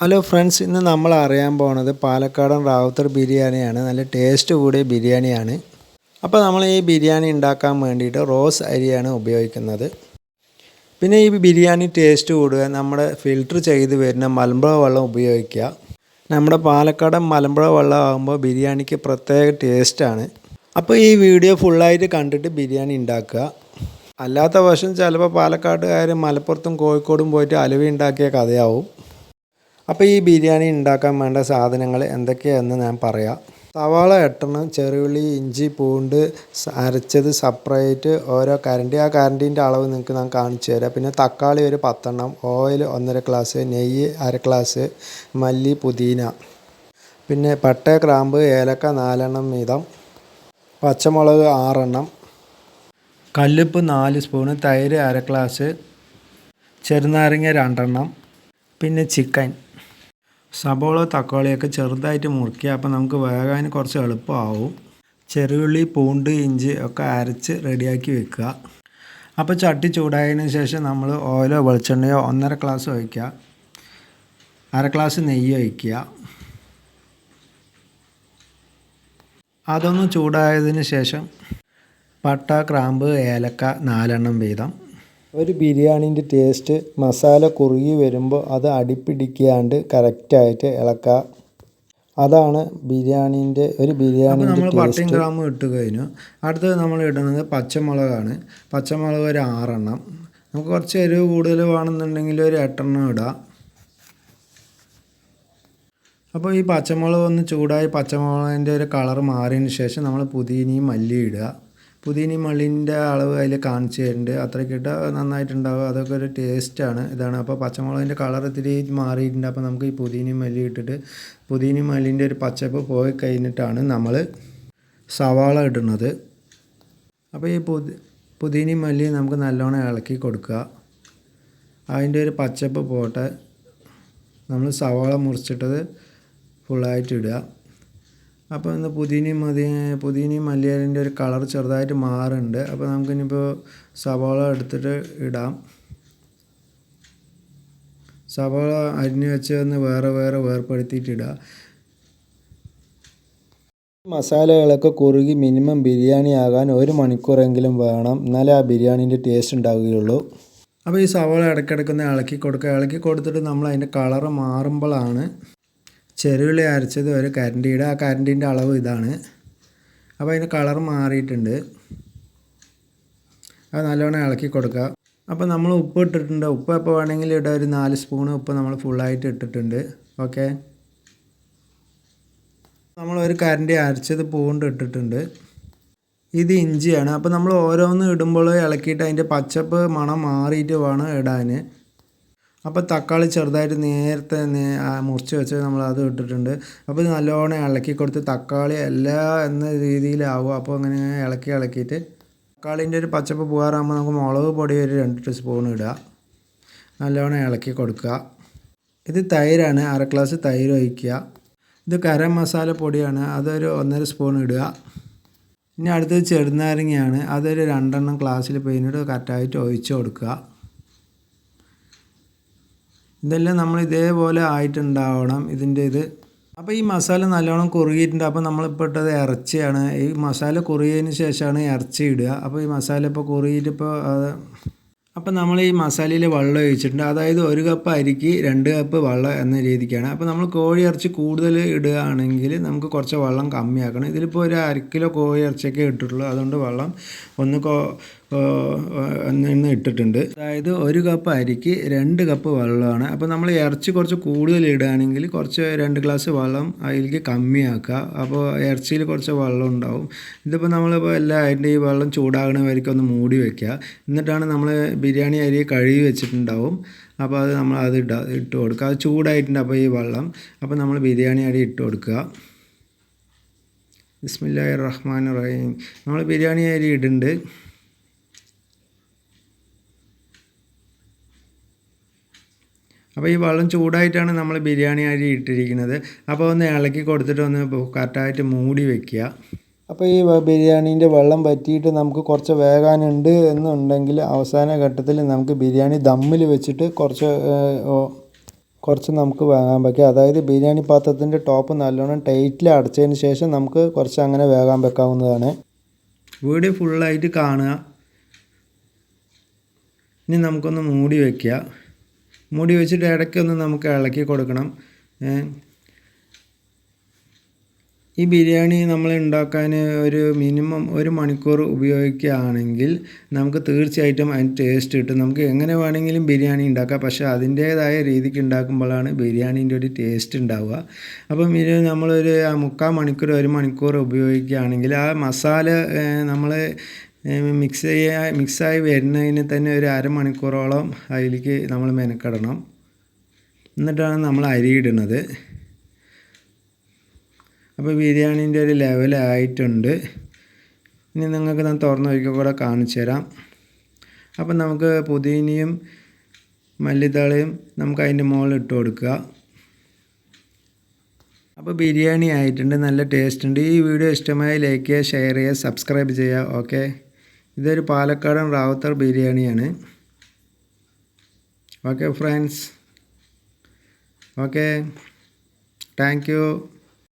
Hello friends ഇന്ന് നമ്മൾ അറിയാൻ പോകുന്നത് പാലക്കാടൻ റാവുത്തർ ബിരിയാണിയാണ്. നല്ല ടേസ്റ്റ് കൂടിയ ബിരിയാണിയാണ്. അപ്പോൾ നമ്മൾ ഈ ബിരിയാണി ഉണ്ടാക്കാൻ വേണ്ടിയിട്ട് റോസ് അരിയാണ് ഉപയോഗിക്കുന്നത്. പിന്നെ ഈ ബിരിയാണി ടേസ്റ്റ് കൂടുക നമ്മുടെ ഫിൽറ്റർ ചെയ്ത് വരുന്ന മലമ്പുഴ വെള്ളം ഉപയോഗിക്കുക. നമ്മുടെ പാലക്കാടൻ മലമ്പുഴ വെള്ളം ആകുമ്പോൾ ബിരിയാണിക്ക് പ്രത്യേക ടേസ്റ്റാണ് അപ്പോൾ ഈ വീഡിയോ ഫുള്ളായിട്ട് കണ്ടിട്ട് ബിരിയാണി ഉണ്ടാക്കുക. അല്ലാത്ത വശം ചിലപ്പോൾ പാലക്കാട്ടുകാർ മലപ്പുറത്തും കോഴിക്കോടും പോയിട്ട് അലുവ ഉണ്ടാക്കിയ കഥയാവും. അപ്പോൾ ഈ ബിരിയാണി ഉണ്ടാക്കാൻ വേണ്ട സാധനങ്ങൾ എന്തൊക്കെയാണെന്ന് ഞാൻ പറയാം. സവാള എട്ടെണ്ണം ചെറുള്ളി ഇഞ്ചി പൂണ്ട് അരച്ചത് സെപ്പറേറ്റ് ഓരോ കരണ്ടി ആ കരണ്ടീന്റെ അളവ് നിങ്ങൾക്ക് ഞാൻ കാണിച്ചു തരാം. പിന്നെ തക്കാളി ഒരു പത്തെണ്ണം ഓയിൽ ഒന്നര ഗ്ലാസ് നെയ്യ് അര ഗ്ലാസ് മല്ലി പുതിന. പിന്നെ പട്ട ക്രാമ്പ് ഏലക്ക നാലെണ്ണം വീതം. പച്ചമുളക് ആറെണ്ണം. കല്ലുപ്പ് നാല് സ്പൂണ് തൈര് അര ഗ്ലാസ് ചെറുനാരങ്ങ രണ്ടെണ്ണം. പിന്നെ ചിക്കൻ സബോള തക്കാളിയൊക്കെ ചെറുതായിട്ട് മുറിക്കുക അപ്പോൾ നമുക്ക് വേകാൻ കുറച്ച് എളുപ്പമാവും. ചെറുള്ളി പൂണ്ട് ഇഞ്ചി ഒക്കെ അരച്ച് റെഡിയാക്കി വെക്കുക. അപ്പോൾ ചട്ടി ചൂടായതിനു ശേഷം നമ്മൾ ഓയിലോ വെളിച്ചെണ്ണയോ ഒന്നര ഗ്ലാസ് ഒഴിക്കുക. അര ഗ്ലാസ് നെയ്യ് ഒഴിക്കുക. അതൊന്ന് ചൂടായതിന് ശേഷം പട്ട ക്രാമ്പ് ഏലക്ക നാലെണ്ണം വീതം. ഒരു ബിരിയാണീന്റെ ടേസ്റ്റ് മസാല കുറുകി വരുമ്പോൾ അത് അടിപ്പിടിക്കാണ്ട് കറക്റ്റായിട്ട് ഇളക്കുക അതാണ് ബിരിയാണീന്റെ ഒരു ബിരിയാണി നമ്മൾ പട്ടയും ഗ്രാമും ഇട്ട് കഴിഞ്ഞു. അടുത്തത് നമ്മൾ ഇടുന്നത് പച്ചമുളകാണ്. പച്ചമുളക് ഒരു ആറെണ്ണം. നമുക്ക് കുറച്ച് എരിവ് കൂടുതൽ വേണമെന്നുണ്ടെങ്കിൽ ഒരു എട്ടെണ്ണം ഇടാം. അപ്പോൾ ഈ പച്ചമുളക് ഒന്ന് ചൂടായി പച്ചമുളകിന്റെ ഒരു കളർ മാറിയതിന് ശേഷം നമ്മൾ പുതിനയും മല്ലിയും ഇടുക. പുതിനയും മള്ളിന്റെ അളവ് അതിൽ കാണിച്ചു തരുന്നുണ്ട്. അത്രയ്ക്ക് ഇട്ടാൽ നന്നായിട്ടുണ്ടാവും. അതൊക്കെ ഒരു ടേസ്റ്റാണ് ഇതാണ്. അപ്പോൾ പച്ചമുളകിന്റെ കളർ ഇത്തിരി മാറിയിട്ടുണ്ട്. അപ്പോൾ നമുക്ക് ഈ പുതിനി മല്ലി ഇട്ടിട്ട് പുതിനി മല്ലിന്റെ ഒരു പച്ചപ്പ് പോയി കഴിഞ്ഞിട്ടാണ് നമ്മൾ സവാള ഇടുന്നത്. അപ്പോൾ ഈ പുതി പുതിനി മല്ലി നമുക്ക് നല്ലോണം ഇളക്കി കൊടുക്കുക. അതിന്റെ ഒരു പച്ചപ്പ് പോട്ടെ. നമ്മൾ സവാള മുറിച്ചിട്ടത് ഫുള്ളായിട്ട് ഇടുക. അപ്പോൾ ഇന്ന് പുതിനയും മതി പുതിനയും മല്ലിയിലിന്റെ ഒരു കളർ ചെറുതായിട്ട് മാറുന്നുണ്ട്. അപ്പോൾ നമുക്കിനിപ്പോൾ സവാള എടുത്തിട്ട് ഇടാം. സവാള അരിഞ്ഞ് വെച്ചതൊന്ന് വേറെ വേറെ വേർപ്പെടുത്തിയിട്ട് ഇടുക മസാലകളൊക്കെ കുറുകി മിനിമം ബിരിയാണി ആകാൻ ഒരു മണിക്കൂറെങ്കിലും വേണം. എന്നാലേ ആ ബിരിയാണീന്റെ ടേസ്റ്റ് ഉണ്ടാവുകയുള്ളൂ. അപ്പോൾ ഈ സവാള ഇടയ്ക്കിടയ്ക്കൊന്ന് ഇളക്കി കൊടുക്കുക. ഇളക്കി കൊടുത്തിട്ട് നമ്മൾ അതിന്റെ കളറ് മാറുമ്പോഴാണ് ചെറുള്ളി അരച്ചത് ഒരു കരണ്ടിയുടെ ആ കരണ്ടീന്റെ അളവ് ഇതാണ്. അപ്പോൾ അതിന്റെ കളർ മാറിയിട്ടുണ്ട്. അത് നല്ലോണം ഇളക്കി കൊടുക്കുക. അപ്പോൾ നമ്മൾ ഉപ്പ് ഇട്ടിട്ടുണ്ട്. ഉപ്പ് എപ്പോൾ വേണമെങ്കിൽ ഇവിടെ ഒരു നാല് സ്പൂൺ ഉപ്പ് നമ്മൾ ഫുള്ളായിട്ട് ഇട്ടിട്ടുണ്ട്. ഓക്കെ. നമ്മൾ ഒരു കരണ്ടി അരച്ചത് പൂണ്ട് ഇട്ടിട്ടുണ്ട്. ഇത് ഇഞ്ചിയാണ്. അപ്പോൾ നമ്മൾ ഓരോന്ന് ഇടുമ്പോൾ ഇളക്കിയിട്ട് അതിന്റെ പച്ചപ്പ് മണം മാറിയിട്ട് വേണം ഇടാൻ. അപ്പോൾ തക്കാളി ചെറുതായിട്ട് നേരത്തെ മുറിച്ച് വെച്ച് നമ്മൾ അത് ഇട്ടിട്ടുണ്ട്. അപ്പോൾ ഇത് നല്ലോണം ഇളക്കി കൊടുത്ത് തക്കാളി എല്ലാ എന്ന രീതിയിലാവും. അപ്പോൾ അങ്ങനെ ഇളക്കി ഇളക്കിയിട്ട് തക്കാളിന്റെ ഒരു പച്ചപ്പ് പോകാറാകുമ്പോൾ നമുക്ക് മുളക് പൊടി ഒരു രണ്ട് ടീസ്പൂൺ ഇടുക. നല്ലോണം ഇളക്കി കൊടുക്കുക. ഇത് തൈരാണ്. അര ഗ്ലാസ് തൈര് ഒഴിക്കുക. ഇത് കരം മസാല പൊടിയാണ്. അതൊരു ഒന്നര സ്പൂൺ ഇടുക. ഇനി അടുത്തത് ചെറുനാരങ്ങയാണ്. അതൊരു രണ്ടെണ്ണം ഗ്ലാസ്സിൽ പിന്നീട് കറക്റ്റായിട്ട് ഒഴിച്ച് കൊടുക്കുക. ഇതെല്ലാം നമ്മൾ ഇതേപോലെ ആയിട്ടുണ്ടാവണം ഇതിന്റെ ഇത്. അപ്പോൾ ഈ മസാല നല്ലോണം കുറുകിയിട്ടുണ്ട്. അപ്പോൾ നമ്മളിപ്പോൾ ഇട്ടത് ഇറച്ചിയാണ്. ഈ മസാല കുറുകിയതിന് ശേഷമാണ് ഇറച്ചി ഇടുക. അപ്പോൾ ഈ മസാല ഇപ്പോൾ കുറുകിയിട്ട് ഇപ്പോൾ അത് അപ്പോൾ നമ്മൾ ഈ മസാലയിൽ വെള്ളം ഒഴിച്ചിട്ടുണ്ട്. അതായത് ഒരു കപ്പ് അരിക്ക് രണ്ട് കപ്പ് വെള്ളം എന്ന രീതിക്കാണ്. അപ്പോൾ നമ്മൾ കോഴി ഇറച്ചി കൂടുതൽ ഇടുകയാണെങ്കിൽ നമുക്ക് കുറച്ച് വെള്ളം കമ്മിയാക്കണം. ഇതിലിപ്പോൾ ഒരു അര കിലോ കോഴി ഇറച്ചിയൊക്കെ ഇട്ടിട്ടുള്ളൂ. അതുകൊണ്ട് വെള്ളം ഒന്ന് എന്ന് ഇട്ടിട്ടുണ്ട്. അതായത് ഒരു കപ്പ് അരിക്ക് രണ്ട് കപ്പ് വെള്ളമാണ്. അപ്പോൾ നമ്മൾ ഇറച്ചി കുറച്ച് കൂടുതൽ ഇടുകയാണെങ്കിൽ കുറച്ച് രണ്ട് ഗ്ലാസ് വെള്ളം അതിലേക്ക് കമ്മിയാക്കുക. അപ്പോൾ ഇറച്ചിയിൽ കുറച്ച് വെള്ളം ഉണ്ടാവും. ഇതിപ്പോൾ നമ്മളിപ്പോൾ എല്ലാ അതിന്റെ ഈ വെള്ളം ചൂടാകണ വരയ്ക്കും ഒന്ന് മൂടി വയ്ക്കുക എന്നിട്ടാണ് നമ്മൾ ബിരിയാണി അരി കഴുകി വെച്ചിട്ടുണ്ടാവും. അപ്പോൾ അത് നമ്മൾ അത് ഇട്ട ഇട്ട് കൊടുക്കുക. അത് ചൂടായിട്ടുണ്ട് അപ്പോൾ ഈ വെള്ളം. അപ്പോൾ നമ്മൾ ബിരിയാണി അരി ഇട്ട് കൊടുക്കുക. ബിസ്മില്ലാഹിർ റഹ്മാൻ റഹീം. നമ്മൾ ബിരിയാണി അരി ഇടുന്നുണ്ട്. അപ്പോൾ ഈ വെള്ളം ചൂടായിട്ടാണ് നമ്മൾ ബിരിയാണി അരി ഇട്ടിരിക്കുന്നത്. അപ്പോൾ ഒന്ന് ഇളക്കി കൊടുത്തിട്ട് ഒന്ന് കറക്റ്റായിട്ട് മൂടി വെക്കുക. അപ്പോൾ ഈ ബിരിയാണീന്റെ വെള്ളം വറ്റിയിട്ട് നമുക്ക് കുറച്ച് വേകാനുണ്ട് എന്നുണ്ടെങ്കിൽ അവസാന ഘട്ടത്തിൽ നമുക്ക് ബിരിയാണി ദമ്മിൽ വെച്ചിട്ട് കുറച്ച് കുറച്ച് നമുക്ക് വേകാൻ വയ്ക്കാം അതായത് ബിരിയാണി പാത്രത്തിന്റെ ടോപ്പ് നല്ലോണം ടൈറ്റിൽ അടച്ചതിന് ശേഷം നമുക്ക് കുറച്ച് അങ്ങനെ വേകാൻ വെക്കാവുന്നതാണ്. വീഡിയോ ഫുള്ളായിട്ട് കാണുക. ഇനി നമുക്കൊന്ന് മൂടി വയ്ക്കുക മൂടി വെച്ചിട്ട് ഇടയ്ക്കൊന്ന് നമുക്ക് ഇളക്കി കൊടുക്കണം. ഈ ബിരിയാണി നമ്മൾ ഉണ്ടാക്കാൻ ഒരു മിനിമം ഒരു മണിക്കൂർ ഉപയോഗിക്കുകയാണെങ്കിൽ നമുക്ക് തീർച്ചയായിട്ടും അതിന് ടേസ്റ്റ് കിട്ടും. നമുക്ക് എങ്ങനെ വേണമെങ്കിലും ബിരിയാണി ഉണ്ടാക്കാം. പക്ഷേ അതിന്റേതായ രീതിക്ക് ഉണ്ടാക്കുമ്പോഴാണ് ബിരിയാണീന്റെ ഒരു ടേസ്റ്റ് ഉണ്ടാവുക. അപ്പം ഇത് നമ്മളൊരു മുക്കാൽ മണിക്കൂർ ഒരു മണിക്കൂർ ഉപയോഗിക്കുകയാണെങ്കിൽ ആ മസാല നമ്മൾ മിക്സ് ചെയ്യാ മിക്സായി വരുന്നതിന് തന്നെ ഒരു അരമണിക്കൂറോളം അതിലേക്ക് നമ്മൾ മെനക്കെടണം. എന്നിട്ടാണ് നമ്മൾ അരി ഇടുന്നത്. അപ്പോൾ ബിരിയാണീന്റെ ഒരു ലെവലായിട്ടുണ്ട് ഇനി നിങ്ങൾക്ക് ഞാൻ തുറന്ന് ഒരിക്കൽ കൂടെ കാണിച്ചു തരാം. അപ്പം നമുക്ക് പുതിനയും മല്ലിത്തളയും നമുക്ക് അതിന്റെ മുകളിൽ ഇട്ട് കൊടുക്കുക. അപ്പോൾ ബിരിയാണി ആയിട്ടുണ്ട് നല്ല ടേസ്റ്റ് ഉണ്ട്. ഈ വീഡിയോ ഇഷ്ടമായി ലൈക്ക് ചെയ്യുക ഷെയർ ചെയ്യുക സബ്സ്ക്രൈബ് ചെയ്യുക ഓക്കെ ഇതൊരു പാലക്കാടൻ റാവത്തർ ബിരിയാണിയാണ്. Okay friends okay thank you